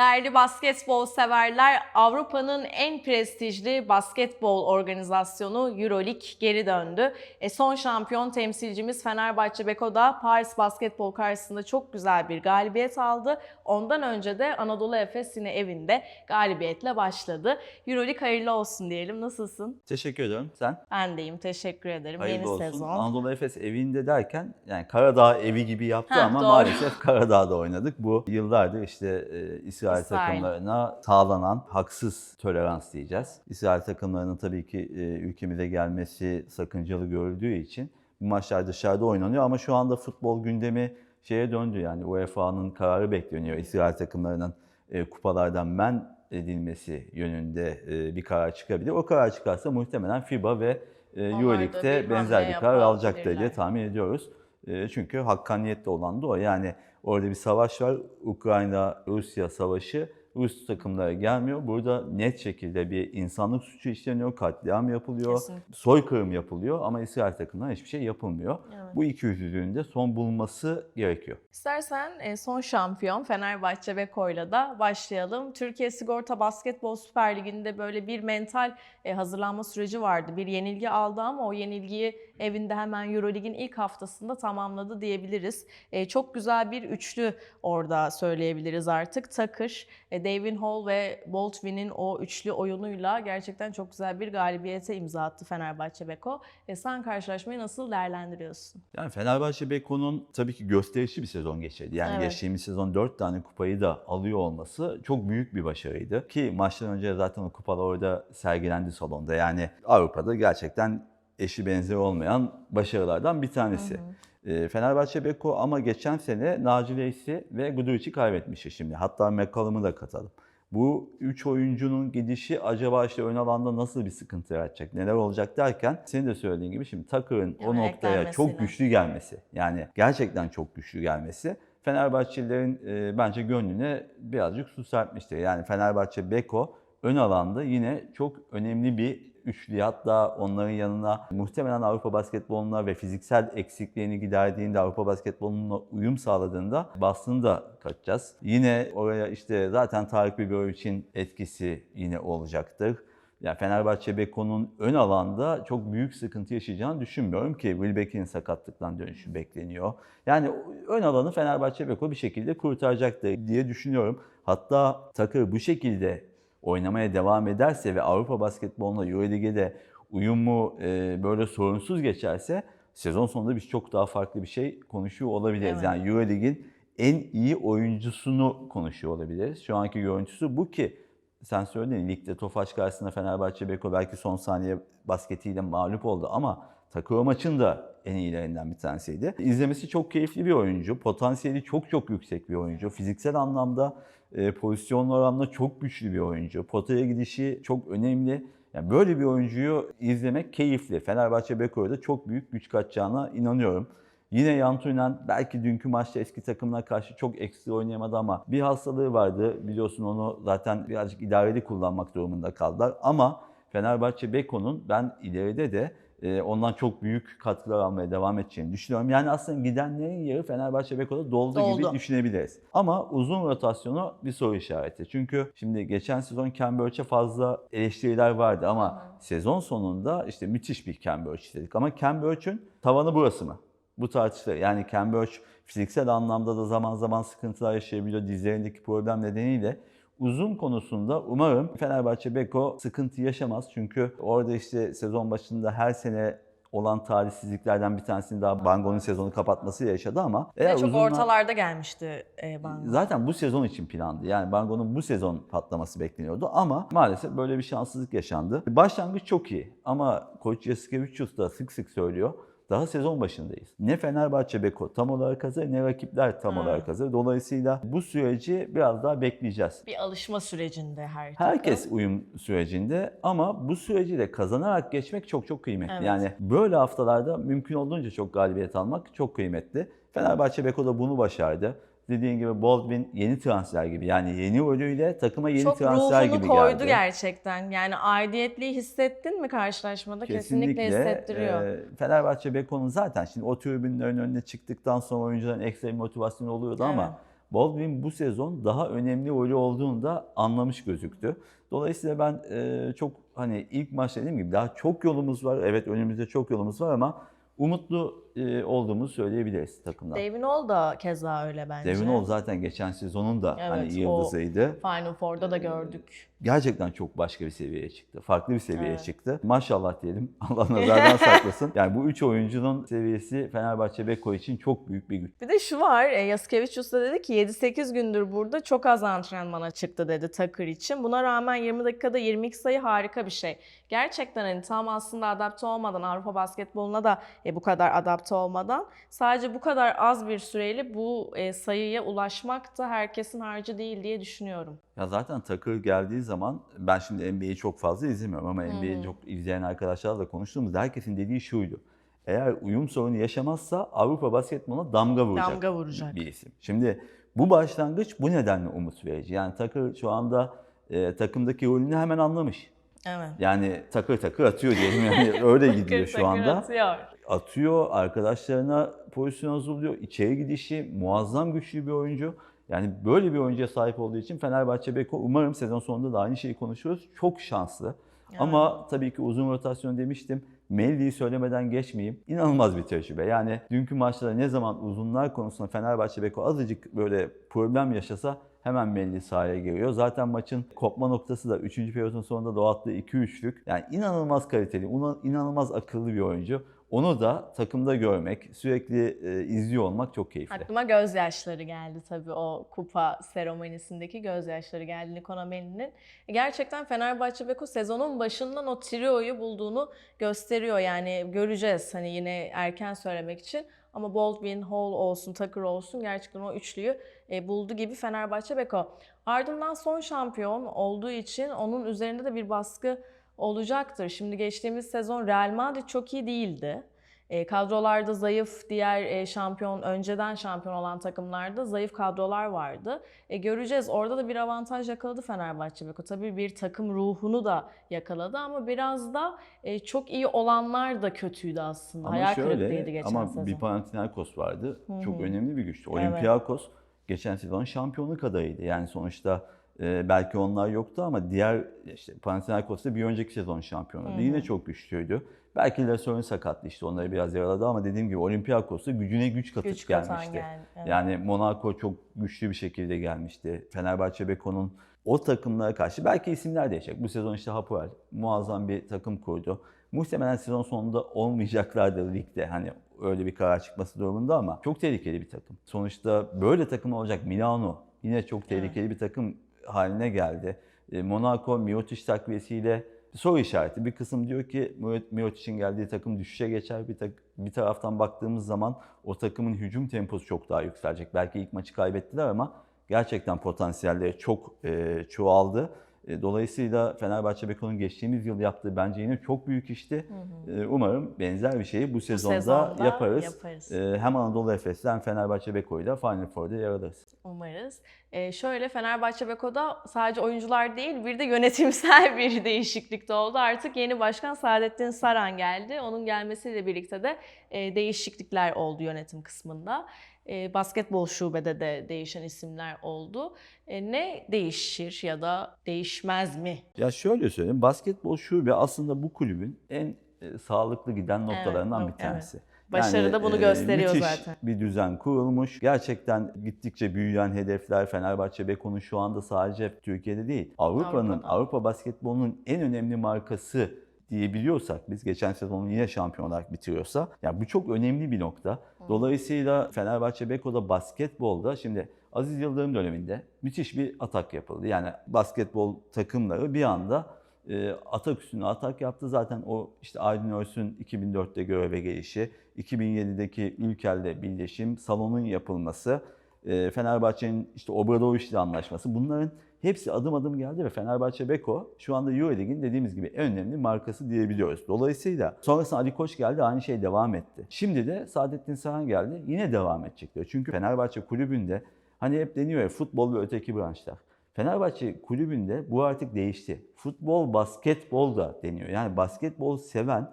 Değerli basketbol severler, Avrupa'nın en prestijli basketbol organizasyonu Euroleague geri döndü. E, son şampiyon temsilcimiz Fenerbahçe Beko da Paris Basketbol karşısında çok güzel bir galibiyet aldı. Ondan önce de Anadolu Efes yine evinde galibiyetle başladı. Euroleague hayırlı olsun diyelim. Nasılsın? Teşekkür ederim. Sen? Ben deyim. Teşekkür ederim. Hayırlı Yeni olsun. sezon. Anadolu Efes evinde derken yani Karadağ evi gibi yaptı Heh, ama doğru. maalesef Karadağ'da oynadık. Bu yıllardır işte e, İsrail, İsrail. takımlarına sağlanan haksız tolerans diyeceğiz. İsrail takımlarının tabii ki e, ülkemize gelmesi sakıncalı görüldüğü için bu maçlar dışarıda oynanıyor ama şu anda futbol gündemi şeye döndü yani UEFA'nın kararı bekleniyor. İsrail takımlarının e, kupalardan men edilmesi yönünde e, bir karar çıkabilir. O karar çıkarsa muhtemelen FIBA ve Euroleague'de benzer bir karar yapabilirler. diye tahmin ediyoruz. Çünkü hakkaniyetli olan da o. Yani orada bir savaş var. Ukrayna-Rusya savaşı. Rus takımlara gelmiyor. Burada net şekilde bir insanlık suçu işleniyor, katliam yapılıyor, Kesinlikle. soykırım yapılıyor ama İsrail takımlarına hiçbir şey yapılmıyor. Evet. Bu iki yüzlülüğün de son bulunması gerekiyor. İstersen e, son şampiyon Fenerbahçe Beko'yla da başlayalım. Türkiye Sigorta Basketbol Süper Ligi'nde böyle bir mental e, hazırlanma süreci vardı. Bir yenilgi aldı ama o yenilgiyi evinde hemen Eurolig'in ilk haftasında tamamladı diyebiliriz. E, Çok güzel bir üçlü orada söyleyebiliriz artık. Takır, Davin Hall ve Boltwin'in o üçlü oyunuyla gerçekten çok güzel bir galibiyete imza attı Fenerbahçe Beko. E, Sen karşılaşmayı nasıl değerlendiriyorsun? Yani Fenerbahçe Beko'nun tabii ki gösterişli bir sezon geçirdi. Yani Evet. geçtiğimiz sezon 4 tane kupayı da alıyor olması çok büyük bir başarıydı. Ki maçtan önce zaten o kupalar orada sergilendi salonda. Yani Avrupa'da gerçekten eşi benzeri olmayan başarılardan bir tanesi. Ee, Fenerbahçe Beko ama geçen sene Naci Reis'i ve Guduric'i kaybetmişti şimdi. Hatta McCallum'u da katalım. Bu üç oyuncunun gidişi acaba işte ön alanda nasıl bir sıkıntı yaratacak, neler olacak derken senin de söylediğin gibi şimdi Takır'ın o noktaya çok güçlü gelmesi. Yani gerçekten çok güçlü gelmesi Fenerbahçelilerin e, bence gönlüne birazcık su serpmiştir. Yani Fenerbahçe Beko ön alanda yine çok önemli bir üçlü hatta onların yanına muhtemelen Avrupa basketboluna ve fiziksel eksikliğini giderdiğinde Avrupa basketboluna uyum sağladığında Boston'ı da kaçacağız. Yine oraya işte zaten Tarık Biberovic'in etkisi yine olacaktır. Yani Fenerbahçe Beko'nun ön alanda çok büyük sıkıntı yaşayacağını düşünmüyorum ki Wilbeck'in sakatlıktan dönüşü bekleniyor. Yani ön alanı Fenerbahçe Beko bir şekilde kurtaracaktır diye düşünüyorum. Hatta Takır bu şekilde oynamaya devam ederse ve Avrupa basketboluna Euroleague'e de uyumu e, böyle sorunsuz geçerse sezon sonunda biz çok daha farklı bir şey konuşuyor olabiliriz. Evet. Yani Euroleague'in en iyi oyuncusunu konuşuyor olabiliriz. Şu anki görüntüsü bu ki sen söyledin ligde Tofaş karşısında Fenerbahçe Beko belki son saniye basketiyle mağlup oldu ama Takuro maçın da en iyilerinden bir tanesiydi. İzlemesi çok keyifli bir oyuncu. Potansiyeli çok çok yüksek bir oyuncu. Fiziksel anlamda e, pozisyonlu oranla çok güçlü bir oyuncu. Potaya gidişi çok önemli. Yani böyle bir oyuncuyu izlemek keyifli. Fenerbahçe Beko'ya da çok büyük güç katacağına inanıyorum. Yine Yantunen belki dünkü maçta eski takımına karşı çok ekstra oynayamadı ama bir hastalığı vardı. Biliyorsun onu zaten birazcık idareli kullanmak durumunda kaldılar. Ama Fenerbahçe Beko'nun ben ileride de e, ondan çok büyük katkılar almaya devam edeceğini düşünüyorum. Yani aslında gidenlerin yeri Fenerbahçe Beko'da doldu, Doldu. gibi düşünebiliriz. Ama uzun rotasyonu bir soru işareti. Çünkü şimdi geçen sezon Burch'e fazla eleştiriler vardı ama sezon sonunda işte müthiş bir Burch istedik. Ama Burch'ün tavanı burası mı? Bu tartışılır. Yani Burch fiziksel anlamda da zaman zaman sıkıntılar yaşayabiliyor dizlerindeki problem nedeniyle. Uzun konusunda umarım Fenerbahçe Beko sıkıntı yaşamaz. Çünkü orada işte sezon başında her sene olan talihsizliklerden bir tanesini daha Bango'nun sezonu kapatmasıyla yaşadı ama eğer çok uzunla- ortalarda gelmişti e, Bango. Zaten bu sezon için plandı. Yani Bango'nun bu sezon patlaması bekleniyordu ama maalesef böyle bir şanssızlık yaşandı. Başlangıç çok iyi ama Koç Yasikevicius da sık sık söylüyor. Daha sezon başındayız. Ne Fenerbahçe Beko tam olarak hazır ne rakipler tam Hmm. olarak hazır. Dolayısıyla bu süreci biraz daha bekleyeceğiz. Bir alışma sürecinde her takım. Herkes uyum sürecinde ama bu süreci de kazanarak geçmek çok çok kıymetli. Evet. Yani böyle haftalarda mümkün olduğunca çok galibiyet almak çok kıymetli. Fenerbahçe Beko da bunu başardı. Dediğin gibi Baldwin yeni transfer gibi yani yeni rolüyle takıma yeni Çok transfer ruhunu gibi koydu geldi. gerçekten. Yani aidiyetliği hissettin mi karşılaşmada? Kesinlikle, hissettiriyor. e, Fenerbahçe Beko'nun zaten şimdi o tribünlerin önüne çıktıktan sonra oyuncuların ekstra bir motivasyonu oluyordu ama Evet. Baldwin bu sezon daha önemli rolü olduğunu da anlamış gözüktü. Dolayısıyla ben e, çok hani ilk maç dediğim gibi daha çok yolumuz var. Evet önümüzde çok yolumuz var ama umutlu e, olduğumuzu söyleyebiliriz takımdan. Devin Ol da keza öyle bence. Devin Ol zaten geçen sezonun da hani Evet, yıldızıydı. Final Four'da da gördük. Gerçekten çok başka bir seviyeye çıktı. Farklı bir seviyeye Evet. çıktı. Maşallah diyelim. Allah nazardan saklasın. Yani bu üç oyuncunun seviyesi Fenerbahçe Beko için çok büyük bir güç. Bir de şu var, e, Yaskevicius da dedi ki 7-8 gündür burada çok az antrenmana çıktı dedi Takır için. Buna rağmen 20 dakikada 22 sayı harika bir şey. Gerçekten hani tam aslında adapte olmadan, Avrupa basketboluna da e, bu kadar adapte olmadan sadece bu kadar az bir süreyle bu e, sayıya ulaşmak da herkesin harcı değil diye düşünüyorum. Ya zaten Takır geldiği zaman ben şimdi NBA'yi çok fazla izlemiyorum ama NBA'yi çok izleyen arkadaşlarla konuştuğumuzda herkesin dediği şuydu. Eğer uyum sorunu yaşamazsa Avrupa basketboluna damga vuracak, Damga vuracak. bir isim. Şimdi bu başlangıç bu nedenle umut verici. Yani Takır şu anda e, takımdaki rolünü hemen anlamış. Evet. Yani takır takır atıyor diyelim yani öyle gidiyor şu anda. atıyor. Atıyor, arkadaşlarına pozisyon hazırlıyor. İçeri gidişi muazzam güçlü bir oyuncu. Yani böyle bir oyuncuya sahip olduğu için Fenerbahçe Beko umarım sezon sonunda da aynı şeyi konuşuyoruz. Çok şanslı. Ama tabii ki uzun rotasyon demiştim. Melli'yi söylemeden geçmeyeyim. İnanılmaz bir tecrübe. Yani dünkü maçta ne zaman uzunlar konusunda Fenerbahçe Beko azıcık böyle problem yaşasa hemen Melli sahaya giriyor. Zaten maçın kopma noktası da 3. periyodun sonunda da o attığı 2-3'lük. Yani inanılmaz kaliteli, inanılmaz akıllı bir oyuncu. Onu da takımda görmek, sürekli e, izliyor olmak çok keyifli. Aklıma gözyaşları geldi tabii o kupa seremonisindeki gözyaşları geldi Nikona Melli'nin. Gerçekten Fenerbahçe Beko sezonun başından o trioyu bulduğunu gösteriyor. Yani göreceğiz hani yine erken söylemek için. Ama Baldwin, Hall olsun, Tucker olsun gerçekten o üçlüyü e, buldu gibi Fenerbahçe Beko. Ardından son şampiyon olduğu için onun üzerinde de bir baskı olacaktır. Şimdi geçtiğimiz sezon Real Madrid çok iyi değildi. E, kadrolarda zayıf diğer e, şampiyon, önceden şampiyon olan takımlarda zayıf kadrolar vardı. E, göreceğiz. Orada da bir avantaj yakaladı Fenerbahçe Beko. Tabii bir takım ruhunu da yakaladı ama biraz da e, çok iyi olanlar da kötüydü aslında. Ama Hayal şöyle kırıklığıydı geçen ama sezon. bir Panathinaikos vardı. Hı Çok önemli bir güçtü. Evet. Olympiakos geçen sezon şampiyonluk adayıydı. Yani sonuçta e, belki onlar yoktu ama diğer işte Panathinaikos da bir önceki sezon şampiyonuydu. Hı hı. Yine çok güçlüydü. Belki de sorun sakatlı işte onları biraz yaraladı ama dediğim gibi Olympiakos da gücüne güç katıp Güç gelmişti. geldi. Evet. Yani Monaco çok güçlü bir şekilde gelmişti. Fenerbahçe Beko'nun o takımlara karşı belki isimler değişecek. Bu sezon işte Hapoel muazzam bir takım kurdu. Muhtemelen sezon sonunda olmayacaklardır ligde. Hani öyle bir karar çıkması durumunda ama çok tehlikeli bir takım. Sonuçta böyle takım olacak Milano yine çok tehlikeli bir takım haline geldi. E, Monaco Mirotic takviyesiyle soru işareti. Bir kısım diyor ki Mirotic'in geldiği takım düşüşe geçer. Bir, tak- bir taraftan baktığımız zaman o takımın hücum temposu çok daha yükselecek. Belki ilk maçı kaybettiler ama gerçekten potansiyelleri çok e, çoğaldı. E, dolayısıyla Fenerbahçe Beko'nun geçtiğimiz yıl yaptığı bence yine çok büyük işti. E, umarım benzer bir şeyi bu sezonda, sezonda yaparız. yaparız. Hem Anadolu Efes'le hem Fenerbahçe Beko'yla Final Four'da yer alırız. Umarız. Ee, şöyle Fenerbahçe Beko'da sadece oyuncular değil bir de yönetimsel bir değişiklik de oldu. Artık yeni başkan Saadettin Saran geldi. Onun gelmesiyle birlikte de e, değişiklikler oldu yönetim kısmında. E, basketbol şubede de değişen isimler oldu. E, ne değişir ya da değişmez mi? Ya şöyle söyleyeyim, basketbol şube aslında bu kulübün en e, sağlıklı giden noktalarından Evet, bir tanesi. Başarı da bunu e, gösteriyor müthiş zaten. bir düzen kurulmuş. Gerçekten gittikçe büyüyen hedefler Fenerbahçe Beko'nun şu anda sadece Türkiye'de değil, Avrupa'nın, Avrupa'da. Avrupa basketbolunun en önemli markası diyebiliyorsak biz geçen sezonu yine şampiyon olarak bitiriyorsa ya bu çok önemli bir nokta. Dolayısıyla Fenerbahçe Beko'da basketbolda şimdi Aziz Yıldırım döneminde müthiş bir atak yapıldı. Yani basketbol takımları bir anda e, atak üstüne atak yaptı. Zaten o işte Aydın Örs'ün 2004'te göreve gelişi, 2007'deki Ülker'le birleşim, salonun yapılması, e, Fenerbahçe'nin işte Obradoviç'le anlaşması bunların hepsi adım adım geldi ve Fenerbahçe Beko şu anda Euroleague'in dediğimiz gibi en önemli markası diyebiliyoruz. Dolayısıyla sonrasında Ali Koç geldi aynı şey devam etti. Şimdi de Saadettin Saran geldi yine devam edecekler. Çünkü Fenerbahçe kulübünde hani hep deniyor ya futbol ve öteki branşlar. Fenerbahçe kulübünde bu artık değişti. Futbol, basketbol da deniyor. Yani basketbol seven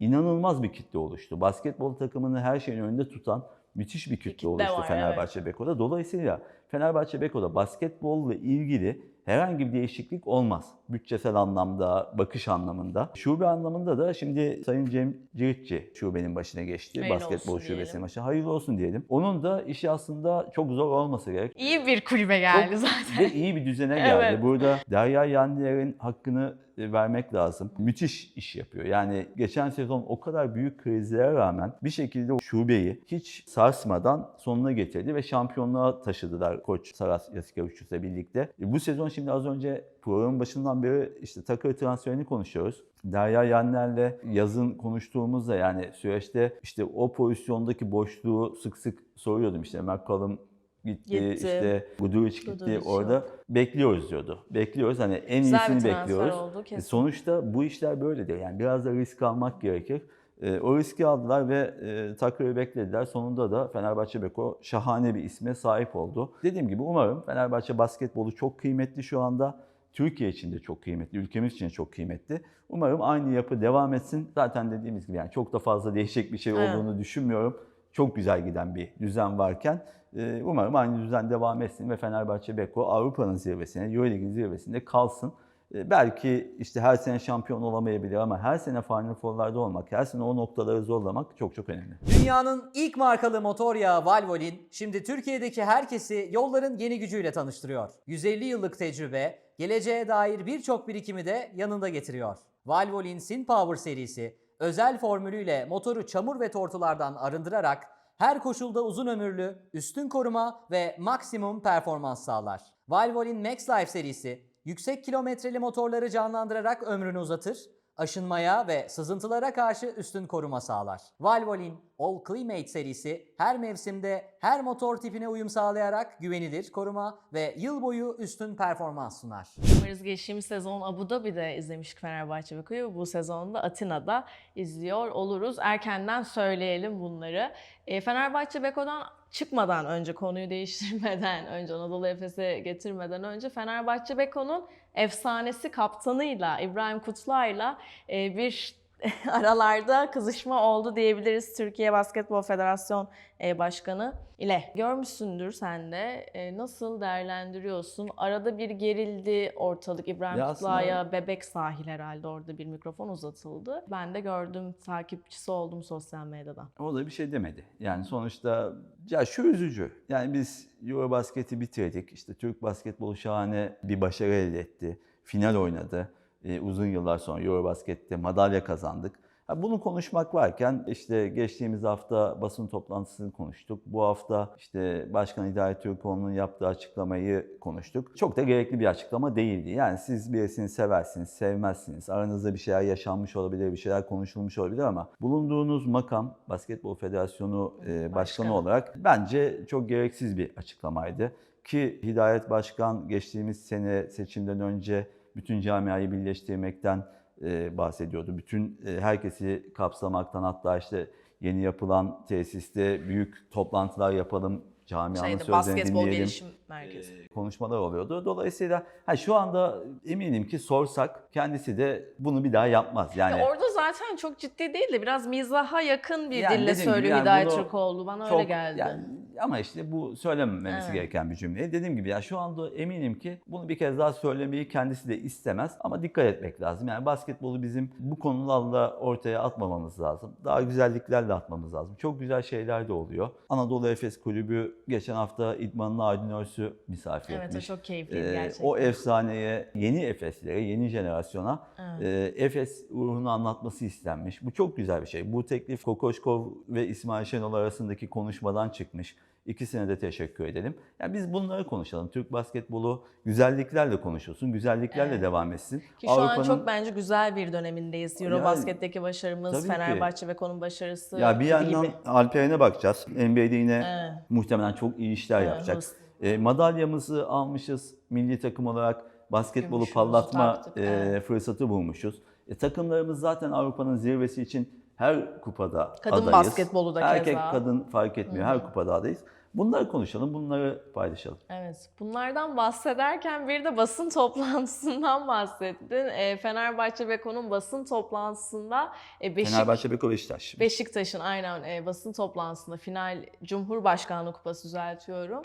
inanılmaz bir kitle oluştu. Basketbol takımını her şeyin önünde tutan müthiş bir kütle, kitle oluştu var, Fenerbahçe Beko'da. Dolayısıyla Fenerbahçe Beko'da basketbolla ilgili herhangi bir değişiklik olmaz. Bütçesel anlamda, bakış anlamında. Şube anlamında da şimdi Sayın Cem Ciritçi şubenin başına geçti. Hayırlı basketbol şubesinin başına. Hayırlı olsun diyelim. Onun da işi aslında çok zor olması gerek. İyi bir kulübe geldi Çok- zaten. Ve iyi bir düzene geldi. Evet. Burada Derya Yandiler'in hakkını e, vermek lazım. Müthiş iş yapıyor. Yani geçen sezon o kadar büyük krizlere rağmen bir şekilde şubeyi hiç sarsmadan sonuna getirdi ve şampiyonluğa taşıdılar Koç Saras Yasikevicius'la birlikte. E, Bu sezon şimdi az önce programın başından beri işte Takır transferini konuşuyoruz. Derya Yanner'le yazın konuştuğumuzda yani süreçte işte o pozisyondaki boşluğu sık sık soruyordum işte McCollum gitti, Gitti. işte Guduric gitti Guduric orada yok. bekliyoruz diyordu. Bekliyoruz hani en Güzel iyisini bekliyoruz. oldu E, kesin. Sonuçta bu işler böyledir. Yani biraz da risk almak gerekir. E, o riski aldılar ve e, Takır'ı beklediler. Sonunda da Fenerbahçe Beko şahane bir isme sahip oldu. Dediğim gibi umarım Fenerbahçe basketbolu çok kıymetli şu anda. Türkiye için de çok kıymetli, ülkemiz için de çok kıymetli. Umarım aynı yapı devam etsin. Zaten dediğimiz gibi yani çok da fazla değişik bir şey Evet. olduğunu düşünmüyorum. Çok güzel giden bir düzen varken e, umarım aynı düzen devam etsin ve Fenerbahçe Beko Avrupa'nın zirvesine, Euroleague'in zirvesinde kalsın. E, Belki işte her sene şampiyon olamayabilir ama her sene Final Four'larda olmak, her sene o noktaları zorlamak çok çok önemli. Dünyanın ilk markalı motor yağı Valvoline şimdi Türkiye'deki herkesi yolların yeni gücüyle tanıştırıyor. 150 yıllık tecrübe, geleceğe dair birçok birikimi de yanında getiriyor. Valvoline Sin Power serisi özel formülüyle motoru çamur ve tortulardan arındırarak her koşulda uzun ömürlü, üstün koruma ve maksimum performans sağlar. Valvoline Max Life serisi yüksek kilometreli motorları canlandırarak ömrünü uzatır, aşınmaya ve sızıntılara karşı üstün koruma sağlar. Valvoline All Climate serisi her mevsimde her motor tipine uyum sağlayarak güvenilir koruma ve yıl boyu üstün performans sunar. Umarız geçtiğimiz sezon Abu Dhabi'de izlemiştik Fenerbahçe Beko'yu. Bu sezonda Atina'da izliyor oluruz. Erkenden söyleyelim bunları. E, Fenerbahçe Beko'dan çıkmadan önce konuyu değiştirmeden önce Anadolu Efes'e getirmeden önce Fenerbahçe Beko'nun efsanesi kaptanıyla İbrahim Kutluay'la e, bir aralarda kızışma oldu diyebiliriz Türkiye Basketbol Federasyon e, Başkanı ile. Görmüşsündür sen de. E, Nasıl değerlendiriyorsun? Arada bir gerildi ortalık. İbrahim Ya bebek sahil herhalde orada bir mikrofon uzatıldı. Ben de gördüm, takipçisi oldum sosyal medyadan. O da bir şey demedi. Yani sonuçta ya şu üzücü. Yani biz Eurobasket'i bitirdik. İşte Türk basketbolu şahane bir başarı elde etti. Final oynadı. Ee, uzun yıllar sonra Eurobasket'te madalya kazandık. Bunu konuşmak varken işte geçtiğimiz hafta basın toplantısını konuştuk. Bu hafta işte Başkan Hidayet Türkoğlu'nun yaptığı açıklamayı konuştuk. Çok da gerekli bir açıklama değildi. Yani siz birisini seversiniz, sevmezsiniz. Aranızda bir şeyler yaşanmış olabilir, bir şeyler konuşulmuş olabilir ama bulunduğunuz makam Basketbol Federasyonu e, başkanı Başkanı. olarak bence çok gereksiz bir açıklamaydı. Ki Hidayet Başkan geçtiğimiz sene seçimden önce bütün camiayı birleştirmekten e, bahsediyordu. Bütün e, herkesi kapsamaktan hatta işte yeni yapılan tesiste büyük toplantılar yapalım, camianın Şeyde, sözlerini basketbol dinleyelim gelişim merkezi. e, konuşmalar oluyordu. Dolayısıyla ha, şu anda eminim ki sorsak kendisi de bunu bir daha yapmaz. Yani Ya orada zaten çok ciddi değil de biraz mizaha yakın bir Yani dille söylüyor yani Hidayet Türkoğlu. Bana çok öyle geldi. yani ama işte bu söylememesi Evet. gereken bir cümle. Dediğim gibi ya şu anda eminim ki bunu bir kez daha söylemeyi kendisi de istemez ama dikkat etmek lazım. Yani basketbolu bizim bu konularla ortaya atmamamız lazım. Daha güzelliklerle atmamız lazım. Çok güzel şeyler de oluyor. Anadolu Efes Kulübü geçen hafta İdman'ın Aydın Örsü misafir evet o etmiş. çok keyifliydi Ee, gerçekten. o efsaneye, yeni Efeslere, yeni jenerasyona Evet. e, Efes ruhunu anlatması istenmiş. Bu çok güzel bir şey. Bu teklif Kokoşkov ve İsmail Şenol arasındaki konuşmadan çıkmış. İkisine de teşekkür edelim. Yani biz bunları konuşalım. Türk basketbolu güzelliklerle konuşulsun, güzelliklerle Evet. devam etsin. Ki şu an çok bence güzel bir dönemindeyiz. Eurobasket'teki başarımız, Tabii ki. Fenerbahçe ve konun başarısı ya bir yandan gibi. Alperen'e bakacağız. NBA'de yine Evet. muhtemelen çok iyi işler Evet, yapacak. E, madalyamızı almışız milli takım olarak basketbolu Gümüşümüzü parlatma taktık, e, evet. fırsatı bulmuşuz. E, takımlarımız zaten Avrupa'nın zirvesi için her kupada Kadın adayız. basketbolu da Erkek keza. kadın fark etmiyor her kupada adayız. Bunları konuşalım, bunları paylaşalım. Evet, bunlardan bahsederken bir de basın toplantısından bahsettin. E, Fenerbahçe Beko'nun basın toplantısında e, Beşik, Fenerbahçe Beko Beşiktaş. Beşiktaş'ın aynen e, basın toplantısında final Cumhurbaşkanlığı Kupası düzeltiyorum.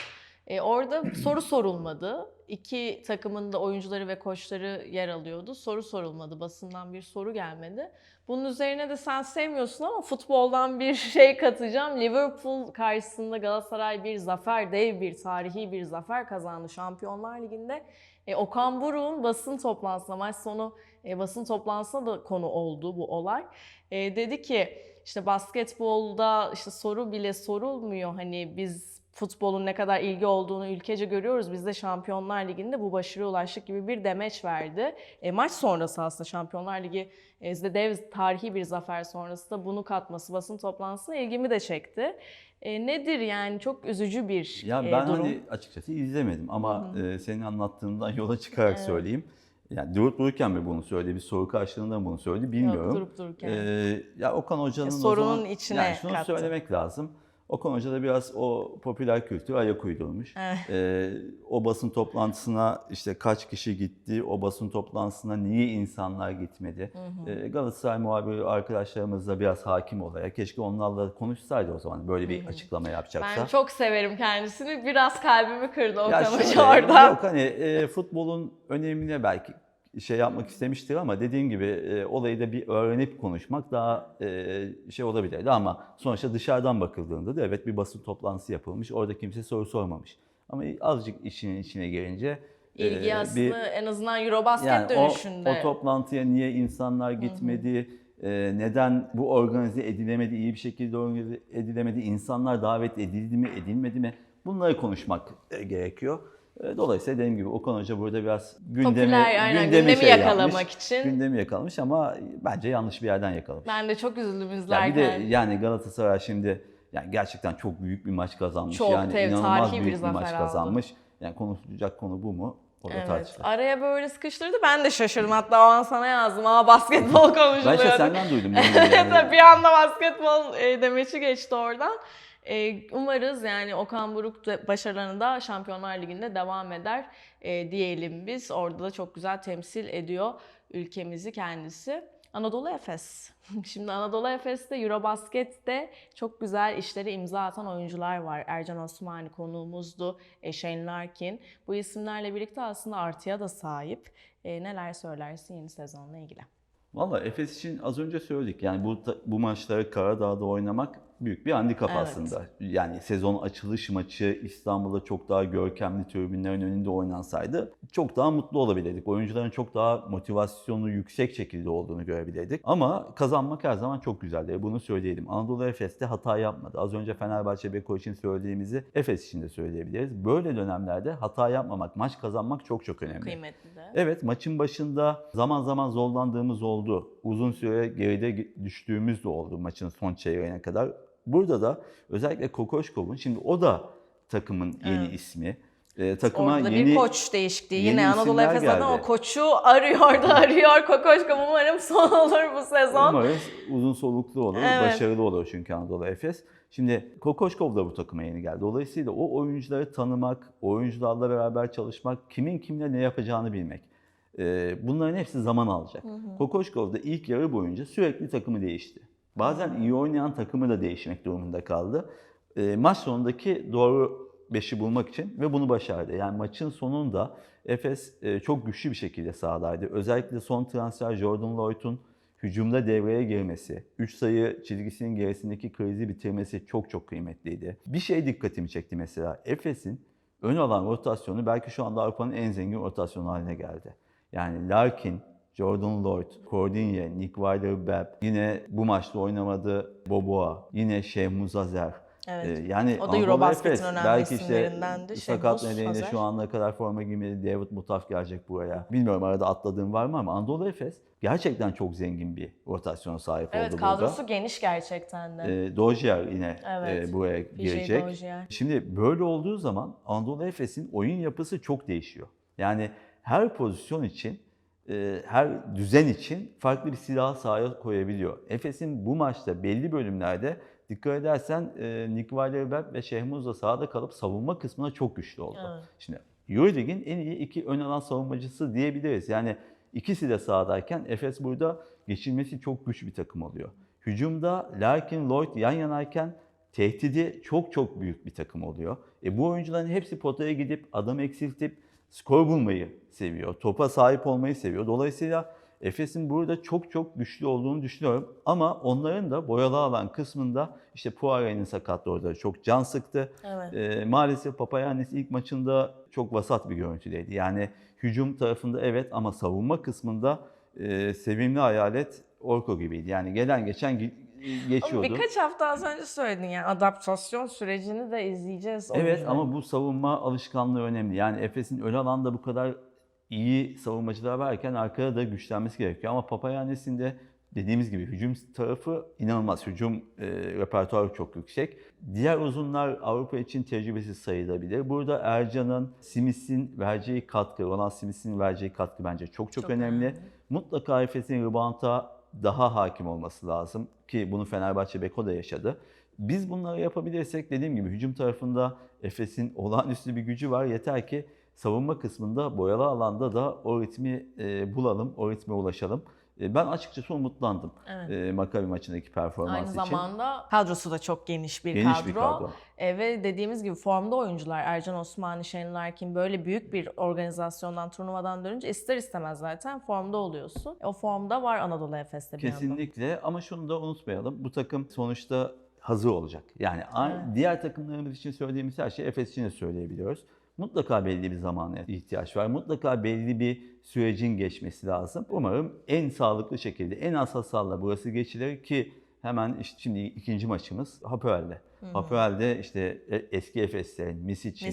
E, orada soru sorulmadı. İki takımın da oyuncuları ve koçları yer alıyordu. Soru sorulmadı. Basından bir soru gelmedi. Bunun üzerine de sen sevmiyorsun ama futboldan bir şey katacağım. Liverpool karşısında Galatasaray bir zafer, dev bir, tarihi bir zafer kazandı Şampiyonlar Ligi'nde. E, Okan Buruk'un basın toplantısında, maç sonu e, basın toplantısında da konu oldu bu olay. E, dedi ki işte basketbolda işte soru bile sorulmuyor. Hani biz futbolun ne kadar ilgi olduğunu ülkece görüyoruz. Biz de Şampiyonlar Ligi'nde bu başarıya ulaştık gibi bir demeç verdi. E, maç sonrası aslında Şampiyonlar Ligi e, dev tarihi bir zafer sonrası da bunu katması basın toplantısına ilgimi de çekti. E, nedir yani çok üzücü bir Ya e, ben durum. hani açıkçası izlemedim ama e, senin anlattığından yola çıkarak Evet. söyleyeyim. Yani durup dururken mi bunu söyledi, bir soru karşılığında mı bunu söyledi Yok, bilmiyorum. durup dururken. Ee, ya Okan Hoca'nın o sorunun zaman, içine yani şunu kattı. söylemek lazım. Okan Hoca da biraz o popüler kültüre ayak uydurmuş. Evet. Ee, o basın toplantısına işte kaç kişi gitti, o basın toplantısına niye insanlar gitmedi. Ee, Galatasaray muhabiri arkadaşlarımız da biraz hakim olaya. Keşke onlarla konuşsaydı o zaman böyle bir açıklama yapacaksa. Ben çok severim kendisini. Biraz kalbimi kırdı şöyle, Hoca orada. Yok hani e, futbolun önemine belki şey yapmak istemiştir ama dediğim gibi e, olayı da bir öğrenip konuşmak daha e, şey olabilirdi ama sonuçta dışarıdan bakıldığında da evet bir basın toplantısı yapılmış. Orada kimse soru sormamış. Ama azıcık işinin içine girince e, İlgi aslında bir- en azından Eurobasket yani o, dönüşünde. o toplantıya niye insanlar gitmedi? e, neden bu organize edilemedi, iyi bir şekilde organize edilemedi? İnsanlar davet edildi mi, edilmedi mi? Bunları konuşmak e, gerekiyor. E, Dolayısıyla dediğim gibi Okan Hoca burada biraz gündemi, Popüler, aynen, gündemi, gündemi şey yakalamak yapmış, için. Gündemi yakalamış ama bence yanlış bir yerden yakalamış. Ben de çok üzüldüm Ya bir izlerken. de yani Galatasaray şimdi yani gerçekten çok büyük bir maç kazanmış. Çok yani tabii, inanılmaz tarihi bir büyük bir, maç aldı. kazanmış. Yani konuşulacak konu bu mu? O da Evet. tartışılır. Araya böyle sıkıştırdı. Ben de şaşırdım. Hatta o an sana yazdım. Aa basketbol konuşuluyor. Ben işte senden duydum. yani. Tabii bir anda basketbol e, demeçi geçti oradan. E, umarız yani Okan Buruk başarılarını da Şampiyonlar Ligi'nde devam eder e, diyelim biz. Orada da çok güzel temsil ediyor ülkemizi kendisi. Anadolu Efes. Şimdi Anadolu Efes'te Eurobasket'te çok güzel işleri imza atan oyuncular var. Ercan Osmani konuğumuzdu, e, Shane Larkin. Bu isimlerle birlikte aslında artıya da sahip. E, neler söylersin yeni sezonla ilgili? Valla Efes için az önce söyledik. Yani bu bu maçları Karadağ'da oynamak büyük bir handikap Evet. aslında. Yani sezon açılış maçı İstanbul'da çok daha görkemli tribünlerin önünde oynansaydı çok daha mutlu olabilirdik. Oyuncuların çok daha motivasyonu yüksek şekilde olduğunu görebilirdik. Ama kazanmak her zaman çok güzeldi. Bunu söyleyelim. Anadolu Efes'te hata yapmadı. Az önce Fenerbahçe Beko için söylediğimizi Efes için de söyleyebiliriz. Böyle dönemlerde hata yapmamak, maç kazanmak çok çok önemli. Kıymetli de. Evet maçın başında zaman zaman zorlandığımız oldu. Uzun süre geride düştüğümüz de oldu maçın son çeyreğine kadar. Burada da özellikle Kokoşkov'un şimdi o da takımın yeni Evet. ismi. Ee, takıma Orada yeni bir koç değişikliği. Yine Anadolu isimler Efes adına geldi. o koçu arıyor da arıyor. Kokoşko umarım son olur bu sezon. Umarız uzun soluklu olur, Evet. başarılı olur çünkü Anadolu Efes. Şimdi Kokoşkov da bu takıma yeni geldi. Dolayısıyla o oyuncuları tanımak, oyuncularla beraber çalışmak, kimin kimle ne yapacağını bilmek. Ee, bunların hepsi zaman alacak. Kokoşkov da ilk yarı boyunca sürekli takımı değişti. Bazen iyi oynayan takımı da değişmek durumunda kaldı. Ee, maç sonundaki doğru beşi bulmak için ve bunu başardı. Yani maçın sonunda Efes e, çok güçlü bir şekilde sahadaydı. Özellikle son transfer Jordan Lloyd'un hücumda devreye girmesi, 3 sayı çizgisinin gerisindeki krizi bitirmesi çok çok kıymetliydi. Bir şey dikkatimi çekti mesela. Efes'in ön alan rotasyonu belki şu anda Avrupa'nın en zengin rotasyonu haline geldi. Yani Larkin, Jordan Lloyd, Cordinje, Nick Weiler-Bepp, yine bu maçta oynamadı Boboa, yine Şehmuz Azer. Evet. Ee, yani O da Eurobasket'in önemli belki işte isimlerindendi. sakat nedeniyle şu ana kadar forma giymedi. David Mutaf gelecek buraya. Bilmiyorum arada atladığım var mı ama Anadolu Efes gerçekten çok zengin bir rotasyona sahip Evet oldu kadrosu burada. geniş gerçekten de. Ee, Dozier yine Evet. e, buraya girecek. Dozier. Şimdi böyle olduğu zaman Anadolu Efes'in oyun yapısı çok değişiyor. Yani her pozisyon için, e, her düzen için farklı bir silah sahaya koyabiliyor. Efes'in bu maçta belli bölümlerde Dikkat edersen e, Nick Weiler ve Şehmuz da sahada kalıp savunma kısmına çok güçlü oldu. Evet. Şimdi Euroleague'in en iyi iki ön alan savunmacısı diyebiliriz. Yani ikisi de sahadayken Efes burada geçilmesi çok güç bir takım oluyor. Hücumda Larkin, Lloyd yan yanayken tehdidi çok çok büyük bir takım oluyor. E bu oyuncuların hepsi potaya gidip adam eksiltip skor bulmayı seviyor. Topa sahip olmayı seviyor. Dolayısıyla Efes'in burada çok çok güçlü olduğunu düşünüyorum. Ama onların da boyalı alan kısmında işte Poirier'in sakatlığı orada çok can sıktı. Evet. E, maalesef Papayannis ilk maçında çok vasat bir görüntüdeydi. Yani hücum tarafında evet ama savunma kısmında e, sevimli hayalet Orko gibiydi. Yani gelen geçen gi- Ama geçiyordu. birkaç hafta az önce söyledin yani adaptasyon sürecini de izleyeceğiz. Evet yüzden. ama bu savunma alışkanlığı önemli. Yani Efes'in ön alanda bu kadar iyi savunmacılar varken arkada da güçlenmesi gerekiyor. Ama Papayannis'in de dediğimiz gibi hücum tarafı inanılmaz. Hücum e, repertuarı çok yüksek. Diğer uzunlar Avrupa için tecrübesiz sayılabilir. Burada Ercan'ın, Simis'in vereceği katkı, Ronald Simis'in vereceği katkı bence çok çok, Çok önemli. önemli. Mutlaka Efes'in rebound'a daha hakim olması lazım ki bunu Fenerbahçe Beko da yaşadı. Biz bunları yapabilirsek dediğim gibi hücum tarafında Efes'in olağanüstü bir gücü var. Yeter ki savunma kısmında boyalı alanda da o ritmi e, bulalım, o ritme ulaşalım. E, ben açıkçası umutlandım Evet. e, Maccabi maçındaki performans Aynı için. zamanda kadrosu da çok geniş bir Geniş kadro. bir kadro. E, ve dediğimiz gibi formda oyuncular Ercan Osmani, Şenol Erkin böyle büyük bir organizasyondan, turnuvadan dönünce ister istemez zaten formda oluyorsun. O formda var Anadolu Efes'te bir yandan. Kesinlikle ama şunu da unutmayalım. Bu takım sonuçta hazır olacak. Yani Evet. diğer takımlarımız için söylediğimiz her şeyi Efes için de söyleyebiliyoruz. Mutlaka belli bir zamana ihtiyaç var. Mutlaka belli bir sürecin geçmesi lazım. Umarım en sağlıklı şekilde, en az hasarla burası geçilir ki hemen işte şimdi ikinci maçımız Hapoel'de. Hapoel'de işte e- eski Efes'te, Misic'in,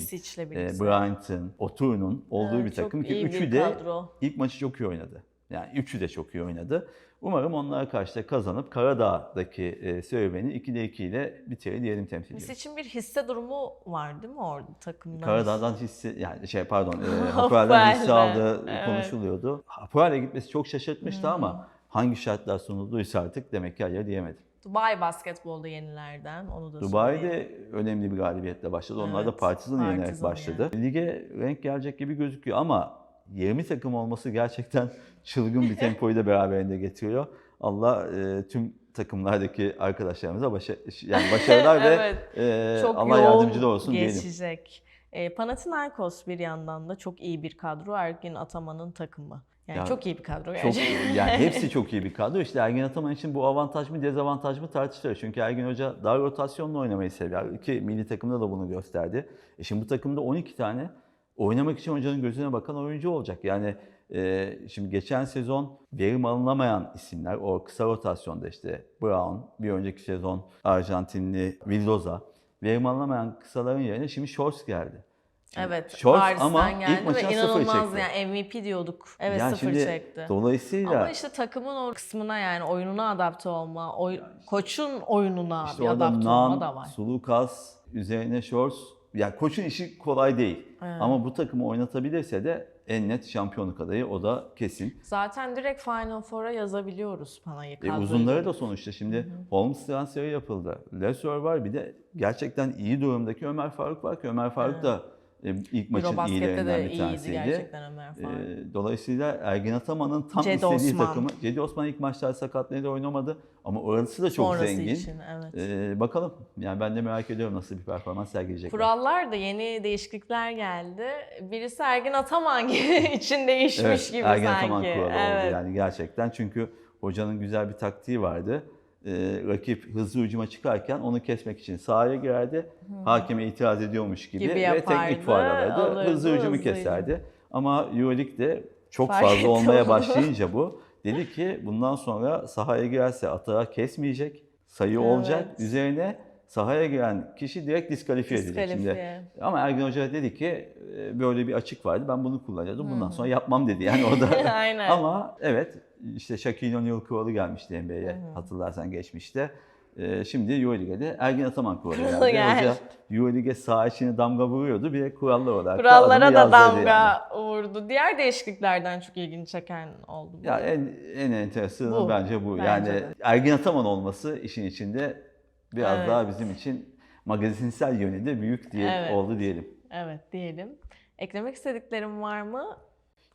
e. Bryant'ın, Otu'nun olduğu Evet, bir takım ki üçü de kadro. ilk maçı çok iyi oynadı. Yani üçü de çok iyi oynadı. Umarım onlara karşı da kazanıp Karadağ'daki e, serüveni 2'de 2 ile bitirir diyelim temsilcimiz. Misic'in bir hisse durumu var değil mi orada takımda? Karadağ'dan hisse yani şey pardon e, Hapoel'den hisse aldığı evet. konuşuluyordu. Hapoel'e gitmesi çok şaşırtmıştı ama hangi şartlar sunulduysa artık demek ki hayır diyemedi. Dubai basketbolda yenilerden onu da söyleyeyim. Dubai'de önemli bir galibiyetle başladı. Onlar da Evet, Partizan'ı yenerek başladı. Lige renk gelecek gibi gözüküyor ama 20 takım olması gerçekten çılgın bir tempoyu da beraberinde getiriyor. Allah e, tüm takımlardaki arkadaşlarımıza başa, yani başarılar ve Evet, e, çok Allah yoğun yardımcılar olsun diyelim. geçecek. E, Panathinaikos bir yandan da çok iyi bir kadro. Ergin Ataman'ın takımı. Yani Ya, çok iyi bir kadro Çok, gerçekten. yani hepsi çok iyi bir kadro. İşte Ergin Ataman için bu avantaj mı dezavantaj mı tartışılır. Çünkü Ergin Hoca dar rotasyonla oynamayı sever. Ki milli takımda da bunu gösterdi. E şimdi bu takımda 12 tane oynamak için hocanın gözüne bakan oyuncu olacak. Yani e, şimdi geçen sezon verim alınamayan isimler o kısa rotasyonda işte Brown, bir önceki sezon Arjantinli Vildoza. Verim alınamayan kısaların yerine şimdi Shorts geldi. Evet. Shorts ama geldi ilk maçtan ve sıfır çekti. yani MVP diyorduk. Evet Yani sıfır şimdi çekti. Dolayısıyla Ama işte takımın o kısmına yani oyununa adapte olma, oy- koçun oyununa İşte bir adapte olma da var. Sulukas, üzerine Shorts. Yani koçun işi kolay değil. Evet. Ama bu takımı oynatabilirse de en net şampiyonluk adayı o da kesin. Zaten direkt Final Four'a yazabiliyoruz Panay'ı E, uzunları da sonuçta şimdi Holmes transferi yapıldı. Lesor var bir de gerçekten iyi durumdaki Ömer Faruk var ki Ömer Faruk da e, ilk maçın iyilerinden de bir tanesiydi. dolayısıyla Ergin Ataman'ın tam Cedi istediği Osman. takımı. Cedi Osman ilk maçlar sakatlandı oynamadı ama orası da çok Sonrası zengin. için evet. E, bakalım. Yani ben de merak ediyorum nasıl bir performans sergileyecekler. Kurallar da yeni değişiklikler geldi. Birisi Ergin Ataman için değişmiş Evet, gibi Ergen sanki. Ataman kuralı evet. oldu yani gerçekten. Çünkü hocanın güzel bir taktiği vardı. Ee, rakip hızlı hücuma çıkarken onu kesmek için sahaya girerdi. Hakeme itiraz ediyormuş gibi, Gibi ve teknik faul alırdı. alırdı, Hızlı hücumu hızlı keserdi. Ama Euroleague'de çok Fark fazla olmaya onu. başlayınca bu dedi ki bundan sonra sahaya girerse atağı kesmeyecek, sayı Evet. olacak. Üzerine sahaya giren kişi direkt diskalifiye edecek. Şimdi Diskalifiye. ama Ergin Hoca dedi ki e, böyle bir açık vardı ben bunu kullanacaktım bundan sonra yapmam dedi yani o da. Aynen. Ama evet işte Shaquille O'Neal kuralı gelmişti NBA'ye hatırlarsan geçmişte. E, şimdi Euroleague'de Ergin Ataman kuralı geldi. Geldi. Hoca Euroleague'e sağ içine damga vuruyordu bir de kurallar olarak. da Kurallara da yazdırdı damga yani. vurdu. Diğer değişikliklerden çok ilgini çeken oldu? Ya en en enteresanı Bu. bence bu. Bence yani de. Ergin Ataman olması işin içinde biraz Evet. daha bizim için magazinsel yönü de büyük diye Evet. oldu diyelim. Evet diyelim. Eklemek istediklerim var mı?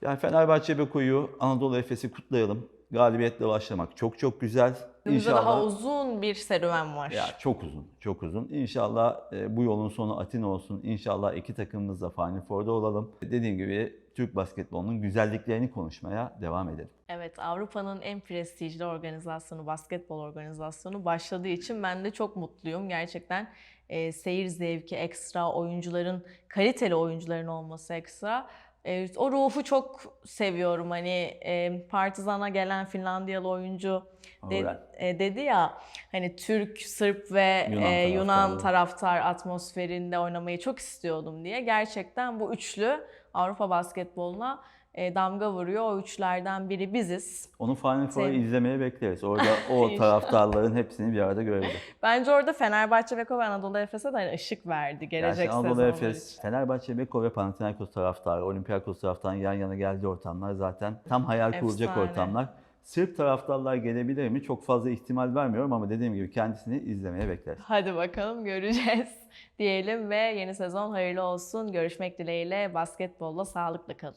Yani Fenerbahçe Beko'yu Anadolu Efes'i kutlayalım. Galibiyetle başlamak çok çok güzel. Önümüzde daha uzun bir serüven var. Ya çok uzun, çok uzun. İnşallah e, bu yolun sonu Atina olsun. İnşallah iki takımımız da Final Four'da olalım. Dediğim gibi Türk basketbolunun güzelliklerini konuşmaya devam edelim. Evet, Avrupa'nın en prestijli organizasyonu, basketbol organizasyonu başladığı için ben de çok mutluyum. Gerçekten e, seyir zevki ekstra, oyuncuların, kaliteli oyuncuların olması ekstra. E, o ruhu çok seviyorum. Hani e, Partizan'a gelen Finlandiyalı oyuncu de- e, dedi ya hani Türk, Sırp ve Yunan e, Yunan taraftar atmosferinde oynamayı çok istiyordum diye. Gerçekten bu üçlü Avrupa basketboluna e, damga vuruyor. O üçlerden biri biziz. Onu Final Four'u Sev- izlemeye bekleriz. Orada o taraftarların hepsini bir arada görebiliriz. Bence orada Fenerbahçe, Beko ve Anadolu Efes'e de hani ışık verdi gelecek Gerçi Anadolu sezonlar Efes, için. Fenerbahçe, Beko ve Panathinaikos taraftarı, Olympiakos taraftarının yan yana geldiği ortamlar zaten tam hayal kurulacak Efsane. ortamlar. Sırp taraftarlar gelebilir mi? Çok fazla ihtimal vermiyorum ama dediğim gibi kendisini izlemeye bekleriz. Hadi bakalım göreceğiz diyelim ve yeni sezon hayırlı olsun. Görüşmek dileğiyle basketbolla sağlıklı kalın.